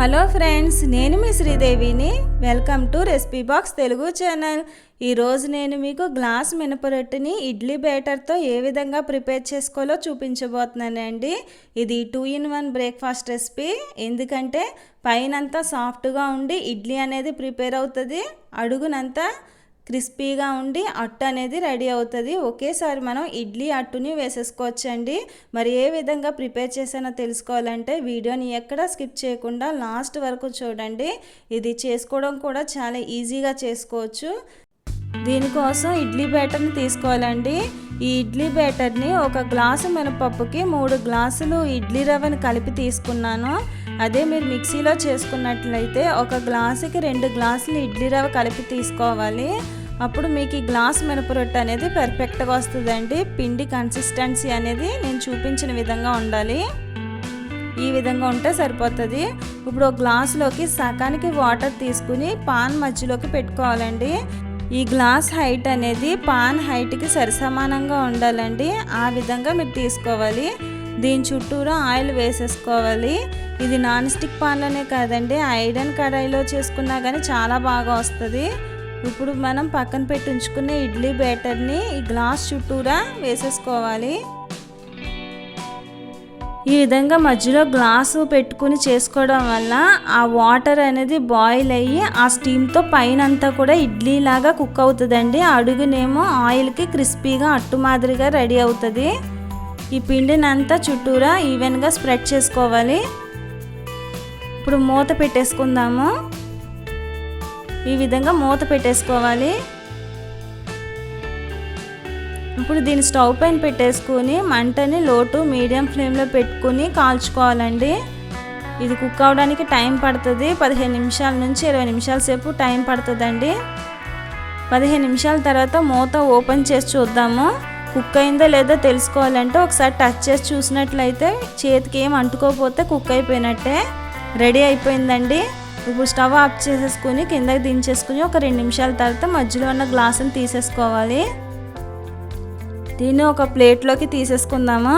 Hello friends నేను మీ శ్రీదేవిని. Welcome to recipe box Telugu channel. ఈరోజు నేను మీకు గ్లాస్ మినపరొట్టిని ఇడ్లీ బ్యాటర్తో ఏ విధంగా ప్రిపేర్ చేసుకోవాలో చూపించబోతున్నానండి. ఇది two in one breakfast recipe. ఎందుకంటే పైనంతా సాఫ్ట్గా ఉండి ఇడ్లీ అనేది ప్రిపేర్ అవుతుంది అడుగునంతా క్రిస్పీగా ఉండి అట్టు అనేది రెడీ అవుతుంది. ఒకేసారి మనం ఇడ్లీ అట్టుని వేసేసుకోవచ్చండి. మరి ఏ విధంగా ప్రిపేర్ చేసానో తెలుసుకోవాలంటే వీడియోని ఎక్కడ స్కిప్ చేయకుండా లాస్ట్ వరకు చూడండి. ఇది చేసుకోవడం కూడా చాలా ఈజీగా చేసుకోవచ్చు. దీనికోసం ఇడ్లీ బ్యాటర్ని తీసుకోవాలండి. ఈ ఇడ్లీ బ్యాటర్ని ఒక గ్లాసు మినపప్పుకి మూడు గ్లాసులు ఇడ్లీ రవ్వని కలిపి తీసుకున్నాను. అదే మీరు మిక్సీలో చేసుకున్నట్లయితే ఒక గ్లాసుకి రెండు గ్లాసులు ఇడ్లీ రవ్వ కలిపి తీసుకోవాలి. అప్పుడు మీకు ఈ గ్లాస్ మినపరొట్టు అనేది పర్ఫెక్ట్గా వస్తుందండి. పిండి కన్సిస్టెన్సీ అనేది నేను చూపించిన విధంగా ఉండాలి. ఈ విధంగా ఉంటే సరిపోతుంది. ఇప్పుడు ఒక గ్లాసులోకి సగానికి వాటర్ తీసుకుని పాన్ మధ్యలోకి పెట్టుకోవాలండి. ఈ గ్లాస్ హైట్ అనేది పాన్ హైట్కి సరిసమానంగా ఉండాలండి. ఆ విధంగా మీరు తీసుకోవాలి. దీని చుట్టూరా ఆయిల్ వేసేసుకోవాలి. ఇది నాన్ స్టిక్ పాన్లోనే కాదండి ఐరన్ కడాయిలో చేసుకున్నా కానీ చాలా బాగా వస్తుంది. ఇప్పుడు మనం పక్కన పెట్టి ఉంచుకునే ఇడ్లీ బ్యాటర్ని ఈ గ్లాస్ చుట్టూరా వేసేసుకోవాలి. ఈ విధంగా మధ్యలో గ్లాసు పెట్టుకుని చేసుకోవడం వల్ల ఆ వాటర్ అనేది బాయిల్ అయ్యి ఆ స్టీమ్తో పైన అంతా కూడా ఇడ్లీ లాగా కుక్ అవుతుందండి. అడుగునేమో ఆయిల్కి క్రిస్పీగా అట్టు మాదిరిగా రెడీ అవుతుంది. ఈ పిండిని అంతా చుట్టూరా ఈవెన్గా స్ప్రెడ్ చేసుకోవాలి. ఇప్పుడు మూత పెట్టేసుకుందాము. ఈ విధంగా మూత పెట్టేసుకోవాలి. ఇప్పుడు దీన్ని స్టవ్ పైన పెట్టేసుకుని మంటని లోటు మీడియం ఫ్లేమ్లో పెట్టుకుని కాల్చుకోవాలండి. ఇది కుక్ అవడానికి టైం పడుతుంది. పదిహేను నిమిషాల నుంచి ఇరవై నిమిషాల సేపు టైం పడుతుందండి. పదిహేను నిమిషాల తర్వాత మూత ఓపెన్ చేసి చూద్దాము. కుక్ అయిందో లేదో తెలుసుకోవాలంటే ఒకసారి టచ్ చేసి చూసినట్లయితే చేతికి ఏం అంటుకోకపోతే కుక్ అయిపోయినట్టే. రెడీ అయిపోయిందండి. ఇప్పుడు స్టవ్ ఆఫ్ చేసేసుకుని కిందకి దించేసుకుని ఒక రెండు నిమిషాల తర్వాత మధ్యలో ఉన్న గ్లాసుని తీసేసుకోవాలి. దీన్ని ఒక ప్లేట్లోకి తీసేసుకుందాము?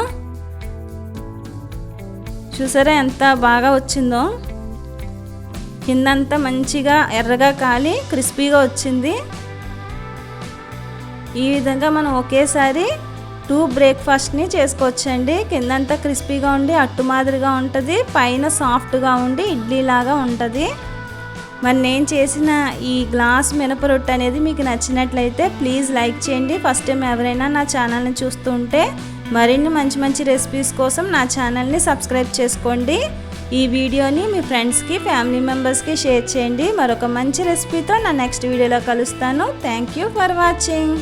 చూసారా ఎంత బాగా వచ్చిందో? కిందంతా మంచిగా ఎర్రగా కాలి క్రిస్పీగా వచ్చింది. ఈ విధంగా మనం ఒకేసారి టూ బ్రేక్ఫాస్ట్ని చేసుకోవచ్చండి. కిందంతా క్రిస్పీగా ఉండి అట్టు మాదిరిగా ఉంటుంది. పైన సాఫ్ట్గా ఉండి ఇడ్లీ లాగా ఉంటుంది. మరి నేను చేసిన ఈ గ్లాస్ మినపరొట్టు అనేది మీకు నచ్చినట్లయితే ప్లీజ్ లైక్ చేయండి. ఫస్ట్ టైం ఎవరైనా నా ఛానల్ని చూస్తుంటే మరిన్ని మంచి మంచి రెసిపీస్ కోసం నా ఛానల్ని సబ్స్క్రైబ్ చేసుకోండి. ఈ వీడియోని మీ ఫ్రెండ్స్కి ఫ్యామిలీ మెంబర్స్కి షేర్ చేయండి. మరొక మంచి రెసిపీతో నా నెక్స్ట్ వీడియోలో కలుస్తాను. Thank you for watching.